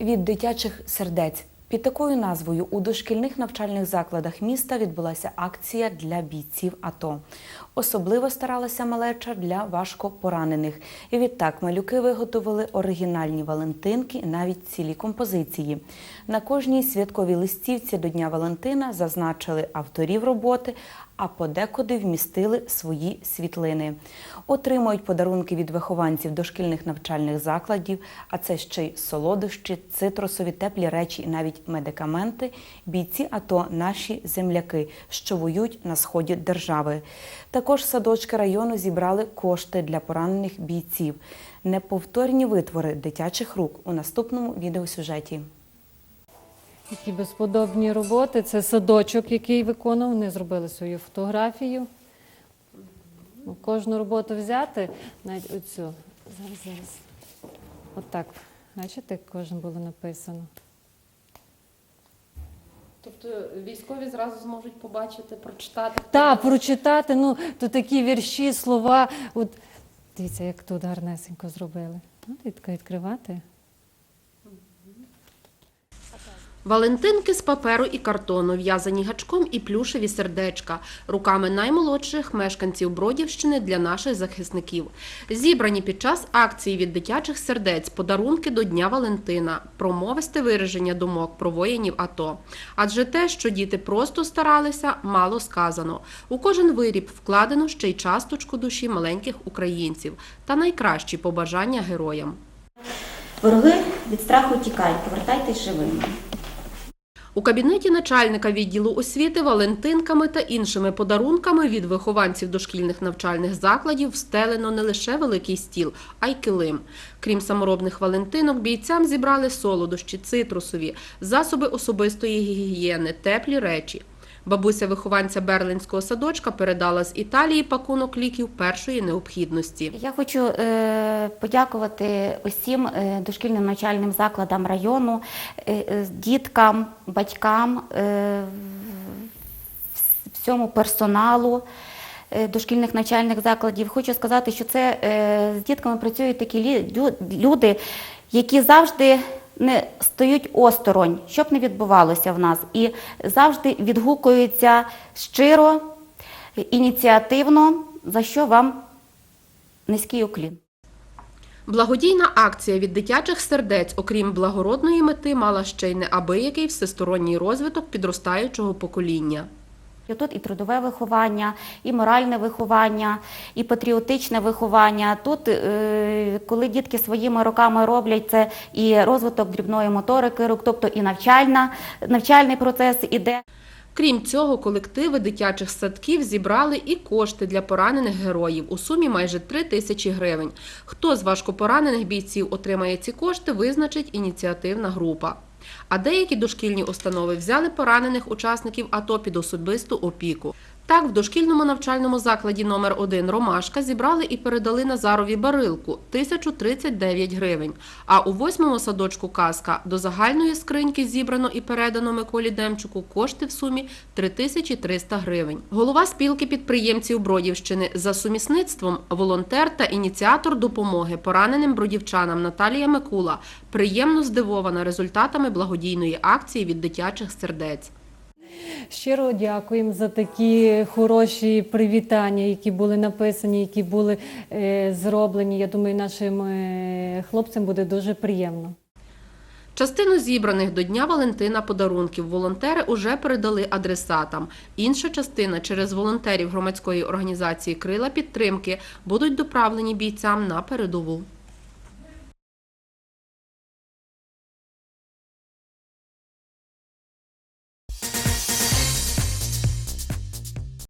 Від дитячих сердець під такою назвою у дошкільних навчальних закладах міста відбулася акція для бійців АТО. Особливо старалася малеча для важкопоранених. І відтак малюки виготовили оригінальні валентинки, навіть цілі композиції. На кожній святковій листівці до Дня Валентина зазначили авторів роботи, а подекуди вмістили свої світлини. Отримують подарунки від вихованців дошкільних навчальних закладів, а це ще й солодощі, цитрусові, теплі речі і навіть медикаменти. Бійці АТО наші земляки, що воюють на сході держави. Також садочки району зібрали кошти для поранених бійців. Неповторні витвори дитячих рук у наступному відеосюжеті. Такі безподобні роботи. Це садочок, який виконав. Вони зробили свою фотографію. Ну, Кожну роботу взяти, навіть оцю. Зараз, зараз. Отак. Бачите, кожен було написано. Тобто військові зразу зможуть побачити, прочитати. Так, прочитати, ну, то такі вірші, слова. От, дивіться, як тут гарнесенько зробили. Ну, відк- відкривати. Валентинки з паперу і картону, в'язані гачком і плюшеві сердечка, руками наймолодших мешканців Бродівщини для наших захисників. Зібрані під час акції від дитячих сердець подарунки до Дня Валентина, промовисте вираження думок про воїнів АТО. Адже те, що діти просто старалися, мало сказано. У кожен виріб вкладено ще й часточку душі маленьких українців та найкращі побажання героям. Вороги від страху тікають, повертайтесь живими. У кабінеті начальника відділу освіти валентинками та іншими подарунками від вихованців дошкільних навчальних закладів встелено не лише великий стіл, а й килим. Крім саморобних валентинок, бійцям зібрали солодощі, цитрусові, засоби особистої гігієни, теплі речі. Бабуся вихованця Берлинського садочка передала з Італії пакунок ліків першої необхідності. Я хочу е, подякувати усім е, дошкільним навчальним закладам району, е, діткам, батькам, всьому персоналу. Дошкільних навчальних закладів хочу сказати, що це з дітками працюють такі люди, які завжди не стають осторонь, щоб не відбувалося в нас, і завжди відгукуються щиро, ініціативно, за що вам низький уклін. Благодійна акція від дитячих сердець, окрім благородної мети, мала ще й неабиякий всесторонній розвиток підростаючого покоління. І Тут і трудове виховання, і моральне виховання, і патріотичне виховання. Тут, е, коли дітки своїми руками роблять це і розвиток дрібної моторики рук, тобто і навчальна, навчальний процес іде. Крім цього, колективи дитячих садків зібрали і кошти для поранених героїв у сумі майже 3 тисячі гривень. Хто з важкопоранених бійців отримає ці кошти, визначить ініціативна група. А деякі дошкільні установи взяли поранених учасників АТО під особисту опіку. Так, в дошкільному навчальному закладі номер 1 Ромашка зібрали і передали Назарові барилку 1039 гривень. А у восьмому садочку Казка до загальної скриньки зібрано і передано Миколі Демчуку кошти в сумі 3300 гривень. Голова спілки підприємців Бродівщини за сумісництвом волонтер та ініціатор допомоги пораненим бродівчанам Наталія Микула приємно здивована результатами благодійної акції від дитячих сердець. Щиро дякуємо за такі хороші привітання, які були написані, які були е, зроблені. Я думаю, нашим е, хлопцям буде дуже приємно. Частину зібраних до Дня Валентина подарунків волонтери уже передали адресатам. Інша частина через волонтерів громадської організації Крила підтримки будуть доправлені бійцям на передову.